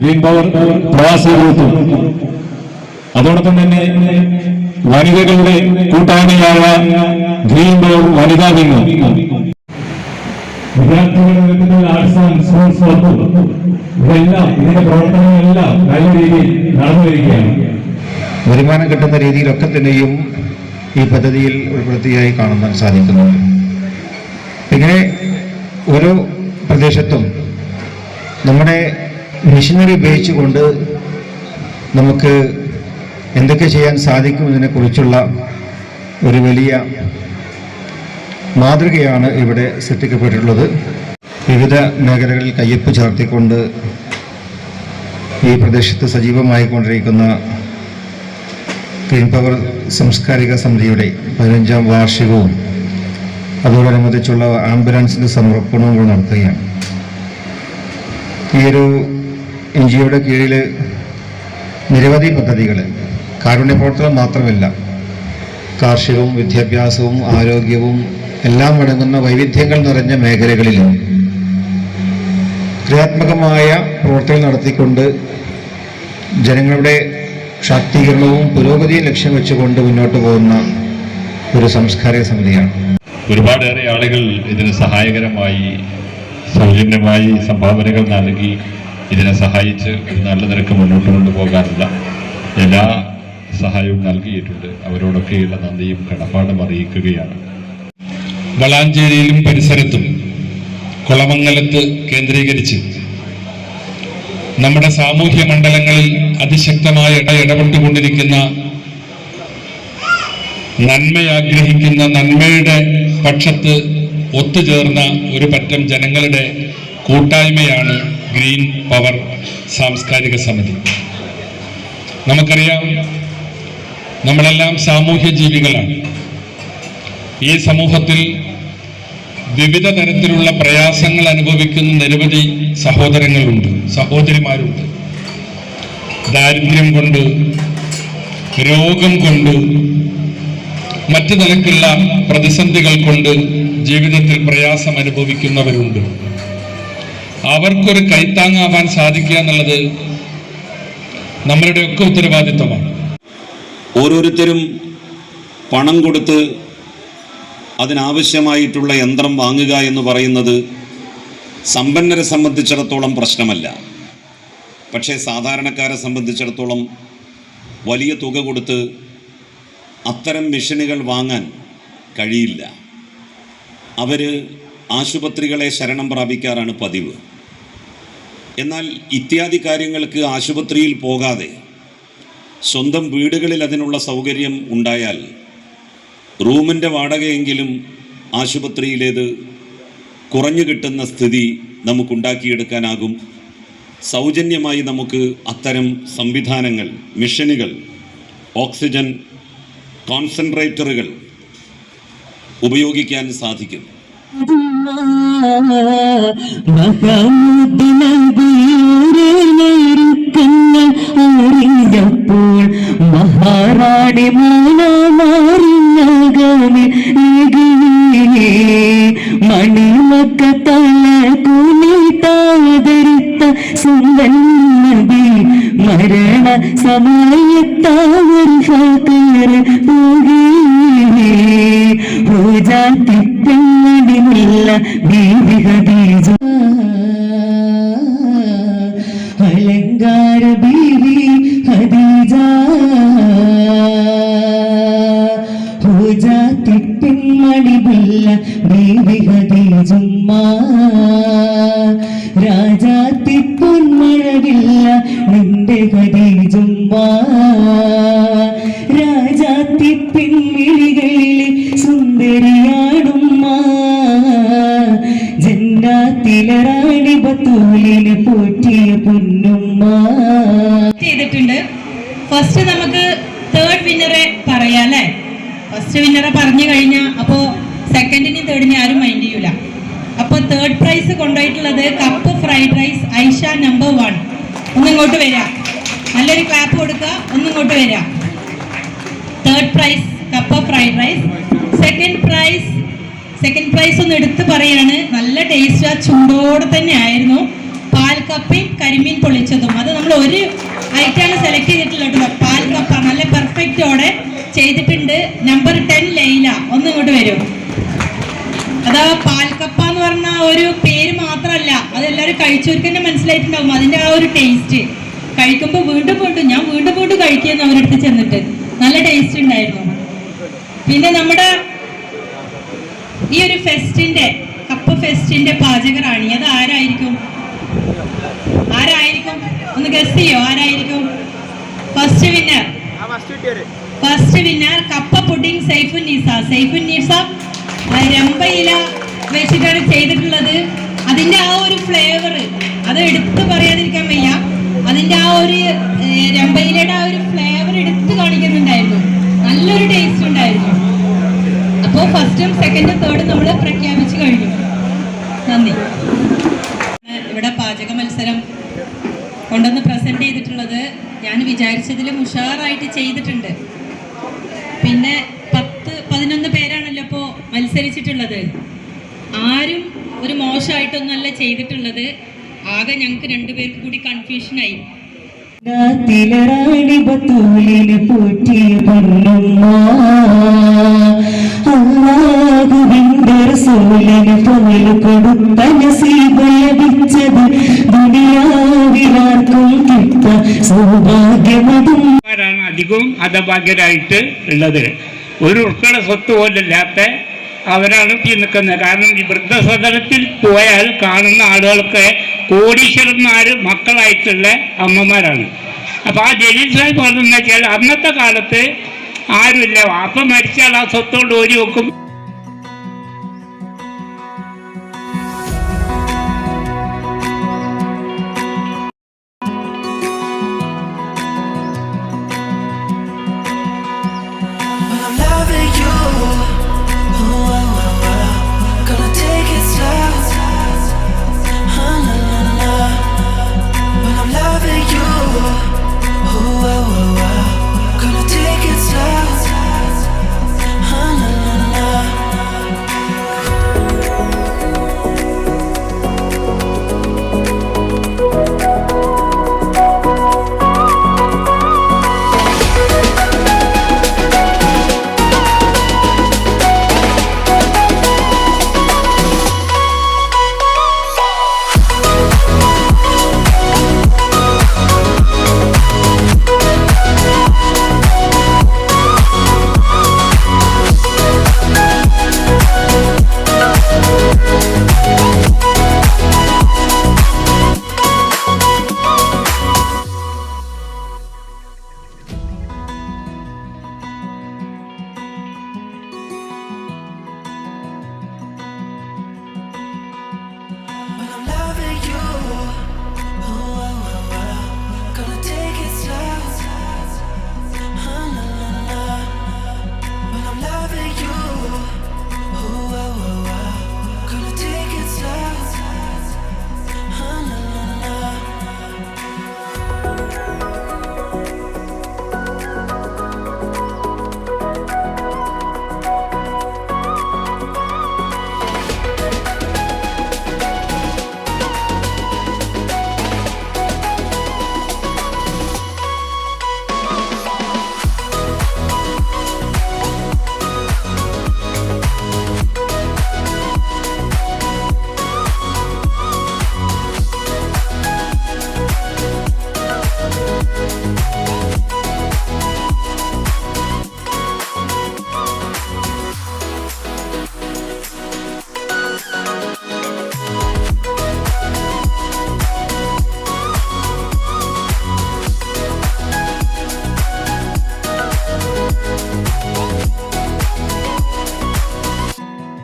Green power പ്രവാസി യൂത്തും അതോടൊപ്പം തന്നെ വനിതകളുടെ കൂട്ടായ്മയായ ഗ്രീൻ പവർ വനിതാ വിംഗ് വിദ്യാർത്ഥികളുടെ ആർട്സ് ആൻഡ് സ്പോർട്സ് വകുപ്പും ഇതെല്ലാം ഇതിന്റെ പ്രവർത്തനങ്ങളെല്ലാം നല്ല രീതിയിൽ നടന്നു വരികയാണ്. വരുമാനം കിട്ടുന്ന രീതിയിലൊക്കെ തന്നെയും ഈ പദ്ധതിയിൽ ഉൾപ്പെടുത്തിയായി കാണുവാൻ സാധിക്കുന്നുണ്ട്. ഇങ്ങനെ ഓരോ പ്രദേശത്തും നമ്മുടെ മെഷീനറി ഉപയോഗിച്ചുകൊണ്ട് നമുക്ക് എന്തൊക്കെ ചെയ്യാൻ സാധിക്കും ഇതിനെക്കുറിച്ചുള്ള ഒരു വലിയ മാതൃകയാണ് ഇവിടെ സൃഷ്ടിക്കപ്പെട്ടിട്ടുള്ളത്. വിവിധ മേഖലകളിൽ കയ്യൊപ്പ് ചേർത്തിക്കൊണ്ട് ഈ പ്രദേശത്ത് സജീവമായിക്കൊണ്ടിരിക്കുന്ന ഗ്രീൻ പവർ സാംസ്കാരിക സമിതിയുടെ പതിനഞ്ചാം വാർഷികവും അതോടനുബന്ധിച്ചുള്ള ആംബുലൻസിന്റെ സമർപ്പണവും നടത്തുകയാണ്. ഈ ഒരു എൻ ജി ഒയുടെ കീഴിൽ നിരവധി പദ്ധതികൾ കാരുണ്യ പ്രവർത്തനം മാത്രമല്ല കാർഷികവും വിദ്യാഭ്യാസവും ആരോഗ്യവും എല്ലാം അടങ്ങുന്ന വൈവിധ്യങ്ങൾ നിറഞ്ഞ മേഖലകളിൽ ക്രിയാത്മകമായ പ്രവർത്തനം നടത്തിക്കൊണ്ട് ജനങ്ങളുടെ ശാക്തീകരണവും പുരോഗതിയും ലക്ഷ്യം വെച്ചുകൊണ്ട് മുന്നോട്ട് പോകുന്ന ഒരു സാംസ്കാരിക സമിതിയാണ്. ഒരുപാടേറെ ആളുകൾ ഇതിന് സഹായകരമായി സൗജന്യമായി സംഭാവനകൾ നൽകി. ഇതിനെ സഹായിച്ച് ഒരു നല്ല നിരക്ക് മുന്നോട്ട് കൊണ്ടുപോകാനുള്ള എല്ലാ സഹായവും നൽകിയിട്ടുണ്ട്. അവരോടൊക്കെയുള്ള നന്ദിയും കടപ്പാടും അറിയിക്കുകയാണ്. വളാഞ്ചേരിയിലും പരിസരത്തും കുളമംഗലത്ത് കേന്ദ്രീകരിച്ച് നമ്മുടെ സാമൂഹ്യ മണ്ഡലങ്ങളിൽ അതിശക്തമായ ഇട ഇടപെട്ടുകൊണ്ടിരിക്കുന്ന നന്മയാഗ്രഹിക്കുന്ന നന്മയുടെ പക്ഷത്ത് ഒത്തുചേർന്ന ഒരു പറ്റം ജനങ്ങളുടെ കൂട്ടായ്മയാണ് ഗ്രീൻ പവർ സാംസ്കാരിക സമിതി. നമുക്കറിയാം നമ്മളെല്ലാം സാമൂഹ്യ ജീവികളാണ്. ഈ സമൂഹത്തിൽ വിവിധ തരത്തിലുള്ള പ്രയാസങ്ങൾ അനുഭവിക്കുന്ന നിരവധി സഹോദരങ്ങളുണ്ട് സഹോദരിമാരുണ്ട്. ദാരിദ്ര്യം കൊണ്ട് രോഗം കൊണ്ട് മറ്റു നിലക്കുള്ള പ്രതിസന്ധികൾ കൊണ്ട് ജീവിതത്തിൽ പ്രയാസം അനുഭവിക്കുന്നവരുണ്ട്. അവർക്കൊരു കൈത്താങ്ങാവാൻ സാധിക്കുക എന്നുള്ളത് നമ്മളുടെയൊക്കെ ഉത്തരവാദിത്വമാണ്. ഓരോരുത്തരും പണം കൊടുത്ത് അതിനാവശ്യമായിട്ടുള്ള യന്ത്രം വാങ്ങുക എന്ന് പറയുന്നത് സമ്പന്നരെ സംബന്ധിച്ചിടത്തോളം പ്രശ്നമല്ല. പക്ഷേ സാധാരണക്കാരെ സംബന്ധിച്ചിടത്തോളം വലിയ തുക കൊടുത്ത് അത്തരം മെഷീനുകൾ വാങ്ങാൻ കഴിയില്ല. അവർ ആശുപത്രികളെ ശരണം പ്രാപിക്കാറാണ് പതിവ്. എന്നാൽ ഇത്യാദി കാര്യങ്ങൾക്ക് ആശുപത്രിയിൽ പോകാതെ സ്വന്തം വീടുകളിൽ അതിനുള്ള സൗകര്യം ഉണ്ടായാൽ റൂമിന്റെ വാടകയെങ്കിലും ആശുപത്രിയിലേത് കുറഞ്ഞു കിട്ടുന്ന സ്ഥിതി നമുക്കുണ്ടാക്കിയെടുക്കാനാകും. സൗജന്യമായി നമുക്ക് അത്തരം സംവിധാനങ്ങൾ മിഷനുകൾ ഓക്സിജൻ കോൺസെൻട്രേറ്ററുകൾ ഉപയോഗിക്കാൻ സാധിക്കും. അറിഞ്ഞപ്പോൾ മഹാറാണി മൂലമാറിഞ്ഞകമേ മണിമക്ക തല കുനിട്ടാതരുത്ത സുന്ദൻ മരണ സമയത്താവർ ഫാക്കർ പോകേ. ഹോജാത്തി പെണ്ണടിമില്ല ബീവി ഖദീജ അലങ്കാര ബീവി ഖദീജ പെണ്ണടിമില്ല ബീവി ഖദീജുമ്മ രാജാത്തി പൊന്മഴവില്ല നിന്റെ ഖദീജുമ്മ ബത്തൂലിനെ പോറ്റിയ പൊന്നുമ്മ ചെയ്തിട്ടുണ്ട്. ഫസ്റ്റ് നമുക്ക് തേർഡ് വിന്നറെ പറയാം അല്ലേ? ഫസ്റ്റ് വിന്നറെ പറഞ്ഞു കഴിഞ്ഞാൽ അപ്പോൾ സെക്കൻഡിനും തേർഡിനും ആരും മൈൻഡ് ചെയ്യൂല. അപ്പോൾ third prize കൊണ്ടുപോയിട്ടുള്ളത് cup fried rice Aisha number one ഒന്നിങ്ങോട്ട് വരാം. നല്ലൊരു ക്ലാപ്പ് കൊടുക്കുക ഒന്നിങ്ങോട്ട് വരാം. Third prize cup fried rice second prize second prize ഒന്ന് എടുത്ത് പറയാണ്. നല്ല ടേസ്റ്റ് ആ ചൂടോടെ തന്നെ ആയിരുന്നു. പാൽക്കപ്പയും കരിമീൻ പൊളിച്ചതും അത് നമ്മൾ ഒരു ഐറ്റാണ് സെലക്ട് ചെയ്തിട്ടില്ല കേട്ടോ. പാൽക്കപ്പ നല്ല പെർഫെക്റ്റോടെ ചെയ്തിട്ടുണ്ട്. Number ten Laila. ഒന്ന് ഇങ്ങോട്ട് വരൂ. അതാ പാൽക്കപ്പ എന്ന് പറഞ്ഞ ഒരു പേര് മാത്രമല്ല അതെല്ലാവരും കഴിച്ചവർക്ക് തന്നെ മനസ്സിലായിട്ടുണ്ടാവും. അതിന്റെ ആ ഒരു ടേസ്റ്റ് കഴിക്കുമ്പോൾ വീണ്ടും വീണ്ടും ഞാൻ വീണ്ടും വീണ്ടും കഴിക്കുന്നു അവരടുത്ത് ചെന്നിട്ട്. നല്ല ടേസ്റ്റ് ഉണ്ടായിരുന്നു. പിന്നെ നമ്മുടെ ഈ ഒരു ഫെസ്റ്റിന്റെ കപ്പ് ഫെസ്റ്റിന്റെ പാചകറാണി. അത് ആരായിരിക്കും? ആരായിരിക്കും? ഒന്ന് ഗസ് ചെയ്യോ? ആരായിരിക്കും? ഫസ്റ്റ് വിന്നർ ഫസ്റ്റ് വിന്നർ കപ്പ പുഡിംഗ് സൈഫുൻ നീസ. സൈഫുൻ നീസ രമ്പയില വെച്ചിട്ടാണ് ചെയ്തിട്ടുള്ളത്. അതിന്റെ ആ ഒരു ഫ്ലേവർ അത് എടുത്തു പറയാതിരിക്കാൻ വയ്യ. അതിന്റെ ആ ഒരു രമ്പയിലയുടെ ആ ഒരു ഫ്ലേവർ എടുത്തു കാണിക്കുന്നുണ്ടായിരുന്നു. നല്ലൊരു ടേസ്റ്റ് ഉണ്ടായിരുന്നു. അപ്പോൾ ഫസ്റ്റും സെക്കൻഡും തേർഡും നമ്മൾ പ്രഖ്യാപിച്ചു കഴിഞ്ഞു. നന്ദി. ഇവിടെ പാചക മത്സരം കൊണ്ടുവന്ന് പ്രസന്റ് ചെയ്തിട്ടുള്ളത് ഞാൻ വിചാരിച്ചതിലും ഉഷാറായിട്ട് ചെയ്തിട്ടുണ്ട്. പിന്നെ പത്ത് പതിനൊന്ന് പേരാണല്ലോ ഇപ്പോൾ മത്സരിച്ചിട്ടുള്ളത്. ആരും ഒരു മോശമായിട്ടൊന്നുമല്ല ചെയ്തിട്ടുള്ളത്. ആകെ ഞങ്ങൾക്ക് രണ്ടുപേർക്ക് കൂടി കൺഫ്യൂഷനായി റാണി ബത്തൂലിനെ പോറ്റിയ പൊന്നുമ്മ അള്ളാഹുവിന്റെ റസൂലിന് പൊന്നിൽ കൊടുത്ത നസീബ് ലഭിച്ചത് ദുനിയാവിലാർക്കും കിട്ട സൗഭാഗ്യമതും ാണ് അധികവും അധഭാഗ്യരായിട്ട് ഉള്ളത്? ഒരു ഉൾക്കട സ്വത്ത് പോലില്ലാത്ത അവരാണ് നിൽക്കുന്നത്. കാരണം ഈ വൃദ്ധസദനത്തിൽ പോയാൽ കാണുന്ന ആളുകൾക്ക് കോടീശ്വരന്മാര് മക്കളായിട്ടുള്ള അമ്മമാരാണ്. അപ്പൊ ആ ജലീൽ സാഹിബ് പറഞ്ഞെന്ന് വെച്ചാൽ അന്നത്തെ കാലത്ത് ആരുമില്ല. വാപ്പ മരിച്ചാൽ ആ സ്വത്തോണ്ട് ഓരി വെക്കും.